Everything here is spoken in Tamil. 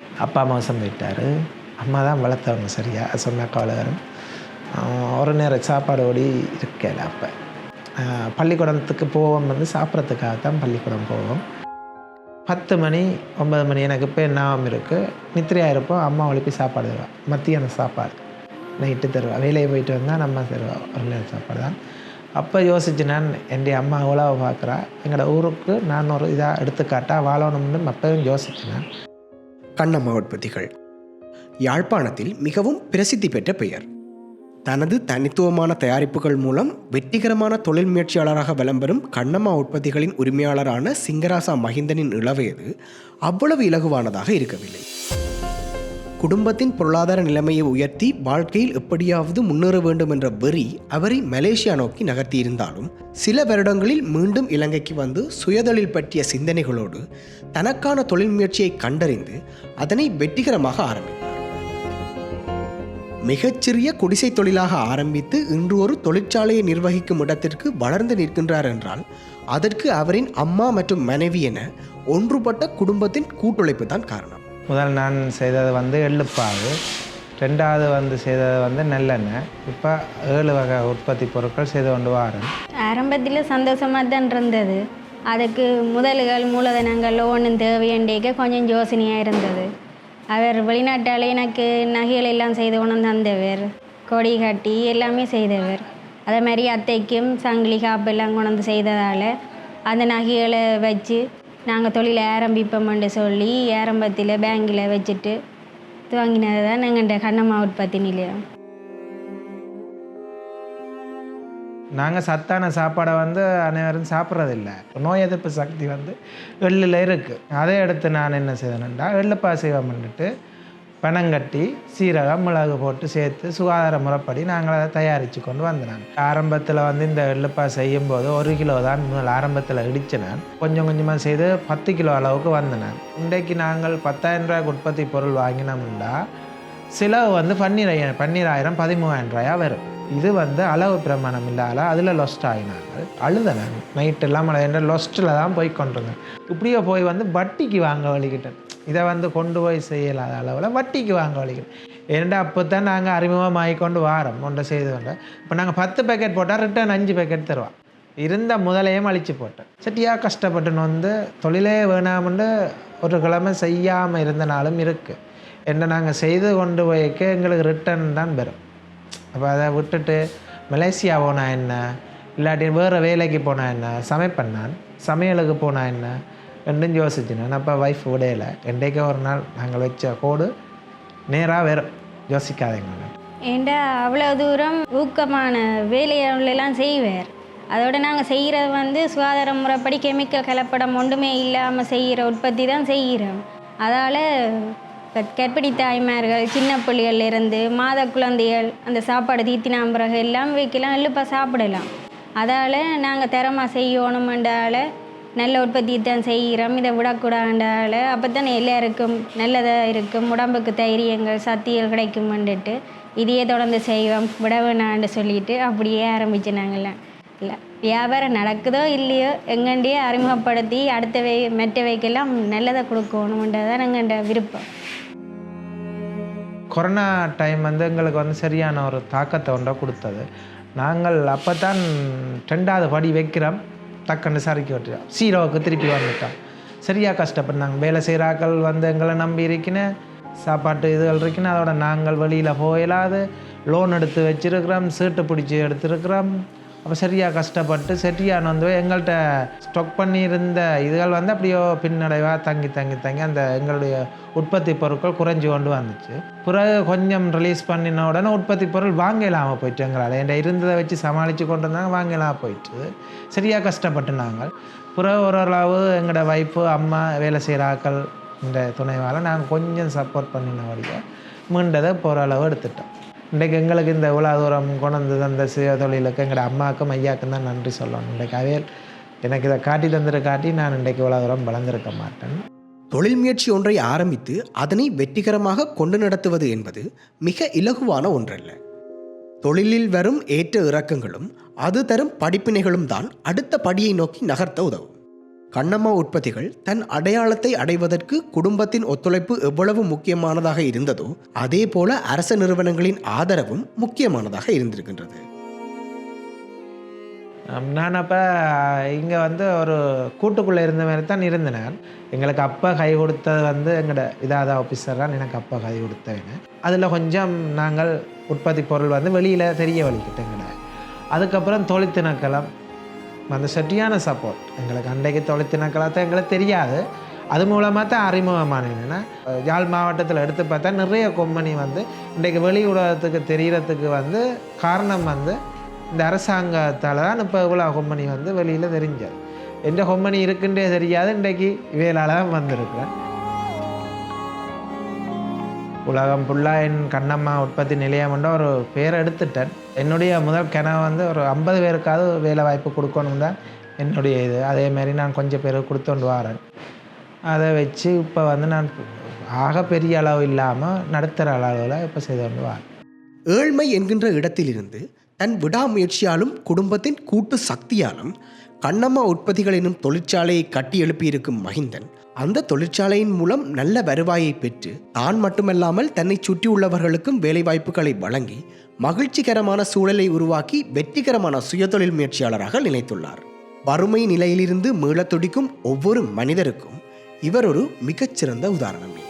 அப்பா மோசம் போயிட்டார் அம்மா தான் வளர்த்தவங்க சரியா? சொன்ன கவலை வரும். ஒரு நேரம் சாப்பாடு ஓடி இருக்கல அப்போ. பள்ளிக்கூடத்துக்கு போவோம் வந்து சாப்பிட்றதுக்காக தான் பள்ளிக்கூடம் போவோம். பத்து மணி ஒன்பது மணி எனக்கு இப்போ ஞாபகம் இருக்குது நித்திரையாக இருப்போம் அம்மா ஒழுப்பி சாப்பாடு தருவா. மத்தியான சாப்பாடு. நைட்டு தருவா. வேலையை போயிட்டு வந்தால் நம்ம தருவா. ஒரு நேரம் சாப்பாடு தான். அப்போ யோசிச்சு நான் என்னுடைய அம்மா உழவை பார்க்குறா எங்களோட ஊருக்கு நான் ஒரு இதாக எடுத்துக்காட்டா வாழணும்னு அப்பவும் யோசிச்சேன் கண்ணம்மா உற்பத்திகள் யாழ்ப்பாணத்தில் மிகவும் பிரசித்தி பெற்ற பெயர். தனது தனித்துவமான தயாரிப்புகள் மூலம் வெற்றிகரமான தொழில் முயற்சியாளராக விளம்பரும் கண்ணம்மா உற்பத்திகளின் உரிமையாளரான சிங்கராசா மகிந்தனின் இளவயது அவ்வளவு இலகுவானதாக இருக்கவில்லை. குடும்பத்தின் பொருளாதார நிலைமையை உயர்த்தி வாழ்க்கையில் எப்படியாவது முன்னேற வேண்டும் என்ற வெறி அவரை மலேசியா நோக்கி நகர்த்தியிருந்தாலும் சில வருடங்களில் மீண்டும் இலங்கைக்கு வந்து சுயதொழில் பற்றிய சிந்தனைகளோடு தனக்கான தொழில் முயற்சியை கண்டறிந்து அதனை வெற்றிகரமாக ஆரம்பித்தார். மிகச்சிறிய குடிசை தொழிலாக ஆரம்பித்து இன்று ஒரு தொழிற்சாலையை நிர்வகிக்கும் இடத்திற்கு வளர்ந்து நிற்கின்றார் என்றால் அதற்கு அவரின் அம்மா மற்றும் மனைவி என ஒன்றுபட்ட குடும்பத்தின் கூட்டுழைப்பு தான் காரணம். முதல் நான் செய்தது வந்து எள்ளுப்பாவு ரெண்டாவது வந்து செய்தது வந்து நெல்லெண்ணெய். இப்போ ஏழு வகை உற்பத்தி பொருட்கள் செய்து கொண்டு வரேன். ஆரம்பத்தில் சந்தோஷமாக தான் இருந்தது. அதுக்கு முதல்கள் மூலதனங்கள் ஒன்றும் தேவையண்டிக்க கொஞ்சம் யோசனையாக இருந்தது. அவர் வெளிநாட்டால் எனக்கு நகைகள் எல்லாம் செய்து கொண்டு தந்தவர். கொடி கட்டி எல்லாமே செய்தவர். அதே மாதிரி அத்தைக்கும் சங்கிலி காப்பு எல்லாம் கொண்டு வந்து செய்ததால் அந்த நகைகளை வச்சு நாங்கள் தொழிலை ஆரம்பிப்போம்னு சொல்லி ஆரம்பத்தில் பேங்கில் வச்சுட்டு துவங்கினது தான் எங்கள்கிட்ட கண்ணம்மா உற்பத்தி நிலையம் நாங்கள் சத்தான சாப்பாடை வந்து அனைவரும் சாப்பிட்றதில்ல. நோய் எதிர்ப்பு சக்தி வந்து எள்ளில் இருக்குது. அதை எடுத்து நான் என்ன செய்தேன்டா எள்ளுப்பா பண்ணிட்டு பணங்கட்டி சீரகம் மிளகு போட்டு சேர்த்து சுகாதார முறைப்படி நாங்கள் அதை தயாரித்து கொண்டு வந்தேன் ஆரம்பத்தில் வந்து இந்த எள்ளுப்பா செய்யும்போது ஒரு கிலோ தான் முதல் ஆரம்பத்தில் இடிச்சினேன். கொஞ்சம் கொஞ்சமாக செய்து பத்து கிலோ அளவுக்கு வந்தேன் இன்றைக்கு நாங்கள் பத்தாயிரம் ரூபாய்க்கு உற்பத்தி பொருள் வாங்கினோம்னா செலவு வந்து பன்னிராயிரம் பன்னிராயிரம் பதிமூவாயிரம் ரூபாயாக வரும். இது வந்து அளவு பிரமாணம் இல்லாத அதில் லொஸ்ட் ஆகினாங்க அழுத நைட்டெல்லாம் மழை என்ற லொஸ்ட்டில் தான் போய் கொண்டிருந்தேன். இப்படியே போய் வந்து வட்டிக்கு வாங்க வழிகிட்டேன். இதை வந்து கொண்டு போய் செய்யலாத அளவில் வட்டிக்கு வாங்க வலிக்கிட்டேன் ஏன்னா அப்போ தான் நாங்கள் அறிமுகமாக ஆகிக்கொண்டு வாரம் ஒன்றை செய்து கொண்டு. இப்போ நாங்கள் பத்து பேக்கெட் போட்டால் ரிட்டர்ன் அஞ்சு பேக்கெட் தருவோம் இருந்த முதலையும் அழித்து போட்டேன். சட்டியாக கஷ்டப்பட்டுன்னு வந்து தொழிலே வேணாம்னு ஒரு கிழமை செய்யாமல் இருந்த நாளும் இருக்குது என்ன நாங்கள் செய்து கொண்டு போய்க்க எங்களுக்கு ரிட்டர்ன் தான் பெறும் அப்போ அதை விட்டுட்டு மலேசியா போனா என்ன? இல்லாட்டி வேறு வேலைக்கு போனா என்ன? சமைப்பேன் நான். சமையலுக்கு போனா என்ன? என்றும் யோசிச்சு நான் அப்போ ஒய்ஃப் விடையில என்றைக்கோ ஒரு நாள் நாங்கள் வச்ச கோடு நேராக வரும் யோசிக்காதீங்க ஏண்டா அவ்வளோ தூரம் ஊக்கமான வேலையெல்லாம் செய்வார் அதோட நாங்கள் செய்கிறது வந்து சுகாதார முறைப்படி கெமிக்கல் கலப்படம் ஒன்றுமே இல்லாமல் செய்கிற உற்பத்தி தான் செய்கிறோம் அதால் இப்போ கர்ப்பிணி தாய்மார்கள் சின்ன புள்ளிகள்ல இருந்து மாத குழந்தைகள் அந்த சாப்பாடு தீத்தினா பிறகு எல்லாம் வைக்கலாம் இல்லைப்பா சாப்பிடலாம் அதால் நாங்கள் தரமாக செய்யணுமென்றால நல்ல உற்பத்தி தான் செய்கிறோம். இதை விடக்கூடாண்டால அப்போ தான் எல்லாருக்கும் நல்லதாக இருக்கும். உடம்புக்கு தைரியங்கள் சக்திகள் கிடைக்குமென்றுட்டு இதையே தொடர்ந்து செய்வோம். விட வேணான்னு சொல்லிட்டு அப்படியே ஆரம்பிச்சு நாங்கள்லாம் இல்லை வியாபாரம் நடக்குதோ இல்லையோ எங்கண்டியே அறிமுகப்படுத்தி அடுத்த வை மெட்ட வைக்கெல்லாம் நல்லதை கொடுக்கணுன்றதான் எங்கள்ட விருப்பம். கொரோனா டைம் வந்து எங்களுக்கு வந்து சரியான ஒரு தாக்கத்தை ஒன்றை கொடுத்தது. நாங்கள் அப்போ தான் ரெண்டாவது படி வைக்கிறோம். டக்குன்னு சறுக்கி விட்டுறோம் சீரோவுக்கு திருப்பி வந்துட்டோம் சரியாக கஷ்டப்பட்டாங்க வேலை செய்கிறாக்கள் வந்து எங்களை நம்பி இருக்கின்னு சாப்பாட்டு இதுகள் இருக்குன்னு அதோட நாங்கள் வெளியில் போயிடாது லோன் எடுத்து வச்சுருக்கிறோம். சீட்டு பிடிச்சி எடுத்துருக்கிறோம். அப்போ சரியாக கஷ்டப்பட்டு சரியான வந்து எங்கள்கிட்ட ஸ்டொக் பண்ணியிருந்த இதுகள் வந்து அப்படியோ பின்னடைவாக தங்கி தங்கி தங்கி அந்த எங்களுடைய உற்பத்தி பொருட்கள் குறைஞ்சி கொண்டு வந்துச்சு. பிறகு கொஞ்சம் ரிலீஸ் பண்ணின உடனே உற்பத்தி பொருள் வாங்க இல்லாமல் போயிட்டு எங்களால். என்கிட்ட இருந்ததை வச்சு சமாளித்து கொண்டு இருந்தாங்க வாங்க இல்லாமல் போயிட்டு. சரியாக கஷ்டப்பட்டு நாங்கள் பிறகு ஓரளவு எங்களோட வைஃபு அம்மா வேலை செய்கிற ஆக்கள் இந்த துணைவால் நாங்கள் கொஞ்சம் சப்போர்ட் பண்ணின வரைக்கும் மீண்டதை ஓரளவு எடுத்துட்டோம். இன்றைக்கு எங்களுக்கு இந்த இவ்வளோ தூரம் கொண்டு வந்து தந்த சுய தொழிலுக்கு எங்களோட அம்மாவுக்கும் ஐயாவுக்கும் தான் நன்றி சொல்லணும். இன்றைக்கு அவையல் எனக்கு இதை காட்டி தந்துட்டு காட்டி நான் இன்றைக்கு இவ்வளோ தூரம் வளர்ந்துருக்க மாட்டேன். தொழில் முயற்சி ஒன்றை ஆரம்பித்து அதனை வெற்றிகரமாக கொண்டு நடத்துவது என்பது மிக இலகுவான ஒன்றல்ல. தொழிலில் வரும் ஏற்ற இறக்கங்களும் அது தரும் படிப்பினைகளும் தான் அடுத்த படியை நோக்கி நகர்த்த உதவும். கண்ணம்மா உற்பத்திகள் தன் அடையாளத்தை அடைவதற்கு குடும்பத்தின் ஒத்துழைப்பு எவ்வளவு முக்கியமானதாக இருந்ததோ அதே போல அரச நிறுவனங்களின் ஆதரவும் முக்கியமானதாக இருந்திருக்கின்றது. நான் அப்போ இங்கே வந்து ஒரு கூட்டுக்குள்ளே இருந்த மாதிரி தான் இருந்தேன் எங்களுக்கு அப்போ கை கொடுத்தது வந்து எங்களோட இதாத ஆஃபீஸர் தான் எனக்கு அப்போ கை கொடுத்தவங்க அதில் கொஞ்சம் நாங்கள் உற்பத்தி பொருள் வந்து வெளியில் தெரிய வலிக்கிட்டு எங்களை அதுக்கப்புறம் தொழிற்திணக்கலம் அந்த சரியான சப்போர்ட் எங்களுக்கு அன்றைக்கு தொழிற்திணக்கலத்தை எங்களுக்கு தெரியாது. அது மூலமாக தான் அறிமுகமான என்னென்னா யாழ் மாவட்டத்தில் எடுத்து பார்த்தா நிறைய கொம்பனி வந்து இன்றைக்கு வெளி உலகத்துக்கு தெரிகிறதுக்கு வந்து காரணம் வந்து இந்த அரசாங்கத்தால் தான் இப்போ இவ்வளோ கொம்பனி வந்து வெளியில் தெரிஞ்சது. எந்த கொம்பனி இருக்குன்றே தெரியாது. இன்றைக்கு இவையிலால் தான் வந்திருக்கிறேன். உலகம் ஃபுல்லாக என் கண்ணம்மா உற்பத்தி நிலையம் என்ற ஒரு பேர் எடுத்துட்டேன். என்னுடைய முதல் கனவு வந்து ஒரு ஐம்பது பேருக்காவது வேலை வாய்ப்பு கொடுக்கணும் தான் என்னுடைய இது. அதேமாரி நான் கொஞ்சம் பேருக்கு கொடுத்துட்டு வரேன். அதை வச்சு இப்போ வந்து நான் ஆக பெரிய அளவு இல்லாமல் நடுத்தர அளவில் இப்போ செய்து கொண்டு வரேன். ஏழ்மை என்கின்ற இடத்திலிருந்து தன் விடாமுயற்சியாலும் குடும்பத்தின் கூட்டு சக்தியாலும் கண்ணம்மா உற்பத்திகள் எனும் தொழிற்சாலையை கட்டி எழுப்பியிருக்கும் மகிந்தன் அந்த தொழிற்சாலையின் மூலம் நல்ல வருவாயை பெற்று தான் மட்டுமல்லாமல் தன்னை சுற்றியுள்ளவர்களுக்கும் வேலைவாய்ப்புகளை வழங்கி மகிழ்ச்சிகரமான சூழலை உருவாக்கி வெற்றிகரமான சுயதொழில் முயற்சியாளராக நிலைத்துள்ளார். வறுமை நிலையிலிருந்து மீளத் துடிக்கும் ஒவ்வொரு மனிதருக்கும் இவர் ஒரு மிகச்சிறந்த உதாரணமே.